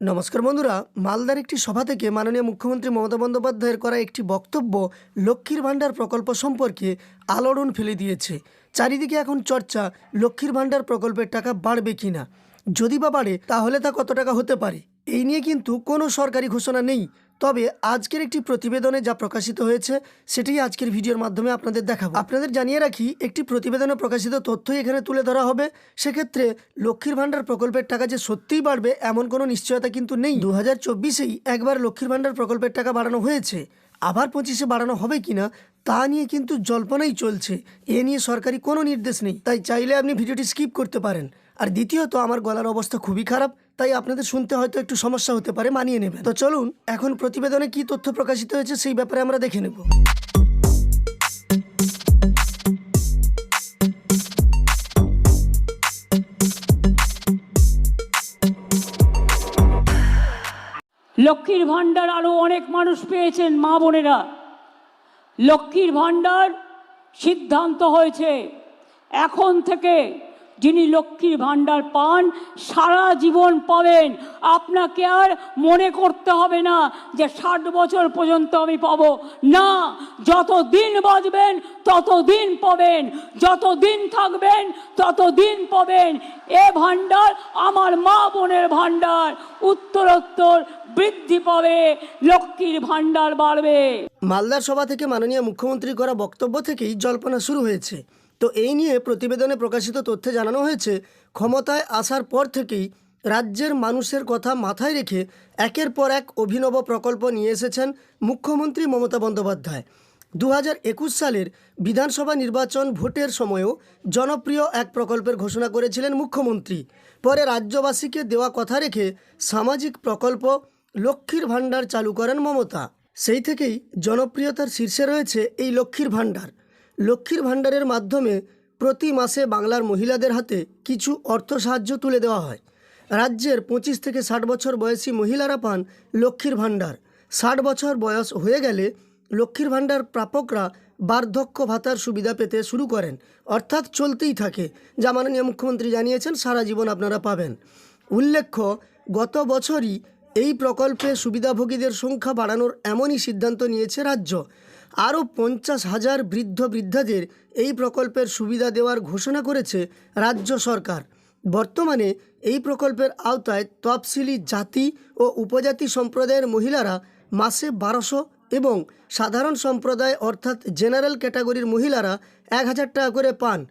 নমস্কার বন্ধুরা, মালদার একটি সভা থেকে মাননীয় মুখ্যমন্ত্রী মমতা বন্দ্যোপাধ্যায়ের করা একটি বক্তব্য লক্ষ্মীর ভাণ্ডার প্রকল্প সম্পর্কে আলোড়ন ফেলে দিয়েছে। চারিদিকে এখন চর্চা, লক্ষ্মীর ভাণ্ডার প্রকল্পের টাকা বাড়বে কি না? যদি বা বাড়ে, তাহলে তা কত টাকা হতে পারে? এই নিয়ে কিন্তু কোনো সরকারি ঘোষণা নেই। তবে আজকের একটি প্রতিবেদনে যা প্রকাশিত হয়েছে সেটাই আজকের ভিডিওর মাধ্যমে আপনাদের দেখাবো। আপনাদের জানিয়ে রাখি, একটি প্রতিবেদনে প্রকাশিত তথ্যই এখানে তুলে ধরা হবে। সেক্ষেত্রে লক্ষ্মীর ভাণ্ডার প্রকল্পের টাকা যে সত্যিই বাড়বে, এমন কোনো নিশ্চয়তা কিন্তু নেই। দু হাজার চব্বিশেই একবার লক্ষ্মীর ভাণ্ডার প্রকল্পের টাকা বাড়ানো হয়েছে। আবার পঁচিশে বাড়ানো হবে কিনা, তা নিয়ে কিন্তু জল্পনাই চলছে। এ নিয়ে সরকারি কোনো নির্দেশ নেই। তাই চাইলে আপনি ভিডিওটি স্কিপ করতে পারেন। আর দ্বিতীয়ত, আমার গলার অবস্থা খুবই খারাপ। তাই আপনাদের শুনতে হয়তো একটু সমস্যা হতে পারে, মানিয়ে নেবেন। তো চলুন, এখন প্রতিবেদনে কি তথ্য প্রকাশিত হয়েছে সেই ব্যাপারে আমরা দেখে নেব। লক্ষ্মীর ভাণ্ডার আরও অনেক মানুষ পেয়েছেন, মা বোনেরা। লক্ষ্মীর ভাণ্ডার সিদ্ধান্ত হয়েছে। এখন থেকে যিনি লক্ষ্মীর ভাণ্ডার পান, সারা জীবন পাবেন। আপনাকে আর মনে করতে হবে না যে ষাট বছর পর্যন্ত আমি পাবো। না যত দিন বাঁচবেন তত দিন পাবেন। যত দিন থাকবেন তত দিন পাবেন। এ ভাণ্ডার আমার মা বোনের ভাণ্ডার। উত্তরোত্তর বৃদ্ধি পাবে, লক্ষ্মীর ভাণ্ডার বাড়বে। মালদার সভা থেকে মাননীয় মুখ্যমন্ত্রী করা বক্তব্য থেকেই জল্পনা শুরু হয়েছে। তো এই নিয়ে প্রতিবেদনে প্রকাশিত তথ্যে জানানো হয়েছে, ক্ষমতায় আসার পর থেকেই রাজ্যের মানুষের কথা মাথায় রেখে একের পর এক অভিনব প্রকল্প নিয়ে এসেছেন মুখ্যমন্ত্রী মমতা বন্দ্যোপাধ্যায়। দু হাজার একুশ সালের বিধানসভা নির্বাচন ভোটের সময়ও জনপ্রিয় এক প্রকল্পের ঘোষণা করেছিলেন মুখ্যমন্ত্রী। পরে রাজ্যবাসীকে দেওয়া কথা রেখে সামাজিক প্রকল্প লক্ষ্মীর ভাণ্ডার চালু করেন মমতা। সেই থেকেই জনপ্রিয়তার শীর্ষে রয়েছে এই লক্ষ্মীর ভাণ্ডার। লক্ষ্মীর ভাণ্ডারের মাধ্যমে প্রতি মাসে বাংলার মহিলাদের হাতে কিছু অর্থ সাহায্য তুলে দেওয়া হয়। রাজ্যের পঁচিশ থেকে ষাট বছর বয়সী মহিলারা পান লক্ষ্মীর ভাণ্ডার। ষাট বছর বয়স হয়ে গেলে লক্ষ্মীর ভাণ্ডার প্রাপকরা বার্ধক্য ভাতার সুবিধা পেতে শুরু করেন। অর্থাৎ চলতেই থাকে। যা মাননীয় মুখ্যমন্ত্রী জানিয়েছেন, সারা জীবন আপনারা পাবেন। উল্লেখ্য, গত বছরই এই প্রকল্পে সুবিধাভোগীদের সংখ্যা বাড়ানোর এমনই সিদ্ধান্ত নিয়েছে রাজ্য। আরও পঞ্চাশ হাজার বৃদ্ধ বৃদ্ধাদের এই প্রকল্পের সুবিধা দেওয়ার ঘোষণা করেছে রাজ্য সরকার। বর্তমানে এই প্রকল্পের আওতায় তফসিলি জাতি ও উপজাতি সম্প্রদায়ের মহিলারা মাসে বারোশো এবং সাধারণ সম্প্রদায় অর্থাৎ জেনারেল ক্যাটাগরির মহিলারা এক হাজার টাকা করে পান।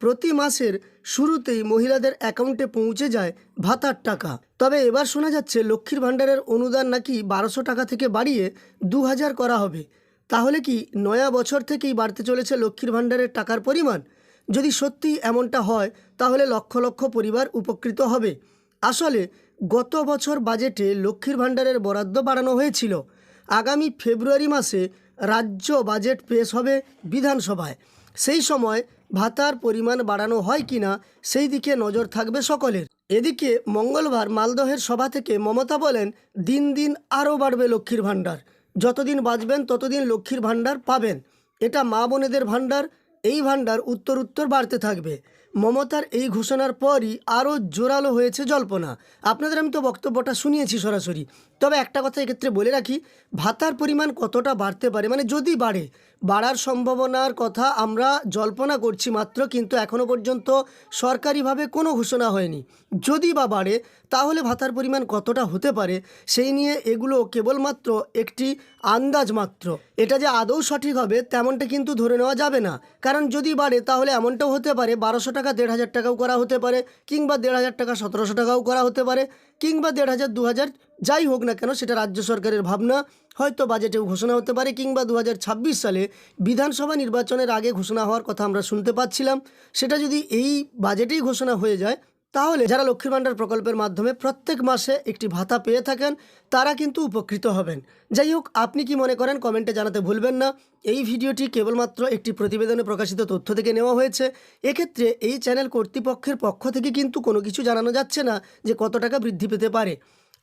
প্রতি মাসের শুরুতেই মহিলাদের অ্যাকাউন্টে পৌঁছে যায় ভাতার টাকা। তবে এবার শোনা যাচ্ছে লক্ষ্মীর ভাণ্ডারের অনুদান নাকি বারোশো টাকা থেকে বাড়িয়ে দু হাজার করা হবে। তাহলে কি নয়া বছর থেকেই বাড়তে চলেছে লক্ষ্মীর ভাণ্ডারের টাকার পরিমাণ? যদি সত্যি এমনটা হয়, তাহলে লক্ষ লক্ষ পরিবার উপকৃত হবে। আসলে, গত বছর বাজেটে লক্ষ্মীর ভাণ্ডারের বরাদ্দ বাড়ানো হয়েছিল। আগামী ফেব্রুয়ারি মাসে রাজ্য বাজেট পেশ হবে বিধানসভায়। সেই সময় ভাতার পরিমাণ বাড়ানো হয় কিনা, সেই দিকে নজর থাকবে সকলের। এদিকে মঙ্গলবার মালদহের সভা থেকে মমতা বলেন, দিন দিন আরও বাড়বে লক্ষ্মীর ভাণ্ডার। যতদিন বাঁচবেন, ততদিন লক্ষ্মীর ভাণ্ডার পাবেন। এটা মা বোনেদের ভাণ্ডার, এই ভাণ্ডার উত্তর উত্তর বাড়তে থাকবে। মমতার এই ঘোষণার পরই আরও জোরালো হয়েছে জল্পনা। আপনাদের আমি তো বক্তব্যটা শুনিয়েছি সরাসরি। তবে একটা কথা এক্ষেত্রে বলে রাখি, ভাতার পরিমাণ কতটা বাড়তে পারে? মানে যদি বাড়ে, বাড়ার সম্ভাবনার কথা আমরা জল্পনা করছি মাত্র, কিন্তু এখনও পর্যন্ত সরকারিভাবে কোনো ঘোষণা হয়নি। যদি বা বাড়ে, তাহলে ভাতার পরিমাণ কতটা হতে পারে, সেই নিয়ে এগুলো কেবলমাত্র একটি আন্দাজ মাত্র। এটা যে আদৌ সঠিক হবে, তেমনটা কিন্তু ধরে নেওয়া যাবে না। কারণ যদি বাড়ে, তাহলে এমনটাও হতে পারে, বারোশো টাকা, দেড় হাজার টাকাও করা হতে পারে, কিংবা দেড় হাজার টাকা, সতেরোশো টাকাও করা হতে পারে, কিংবা দেড় হাজার, দু হাজার, যাই হোক না কেন, সেটা রাজ্য সরকারের ভাবনা। হয়তো বাজেটেও ঘোষণা হতে পারে, কিংবা দু হাজার ছাব্বিশ সালে বিধানসভা নির্বাচনের আগে ঘোষণা হওয়ার কথা আমরা শুনতে পাচ্ছিলাম। সেটা যদি এই বাজেটেই ঘোষণা হয়ে যায় তাহলে যারা লক্ষ্মীর ভাণ্ডার প্রকল্পের মাধ্যমে প্রত্যেক মাসে একটি ভাতা পেয়ে থাকেন, তারা কিন্তু উপকৃত হবেন। যাই হোক, আপনি কি মনে করেন কমেন্টে জানাতে ভুলবেন না। এই ভিডিওটি কেবলমাত্র একটি প্রতিবেদনে প্রকাশিত তথ্য থেকে নেওয়া হয়েছে। এক্ষেত্রে এই চ্যানেল কর্তৃপক্ষের পক্ষ থেকে কিন্তু কোনো কিছু জানানো যাচ্ছে না যে কত টাকা বৃদ্ধি পেতে পারে।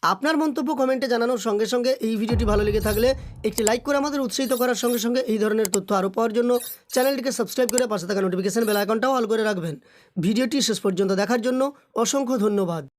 আপনার মন্তব্য কমেন্টে জানানোর সঙ্গে সঙ্গে এই ভিডিওটি ভালো লেগে থাকলে একটি লাইক করে আমাদের উৎসাহিত করার সঙ্গে সঙ্গে এই ধরনের তথ্য আরও পাওয়ার জন্য চ্যানেলটিকে সাবস্ক্রাইব করে পাশে থাকা নোটিফিকেশান বেল আইকনটাও অল করে রাখবেন। ভিডিওটি শেষ পর্যন্ত দেখার জন্য অসংখ্য ধন্যবাদ।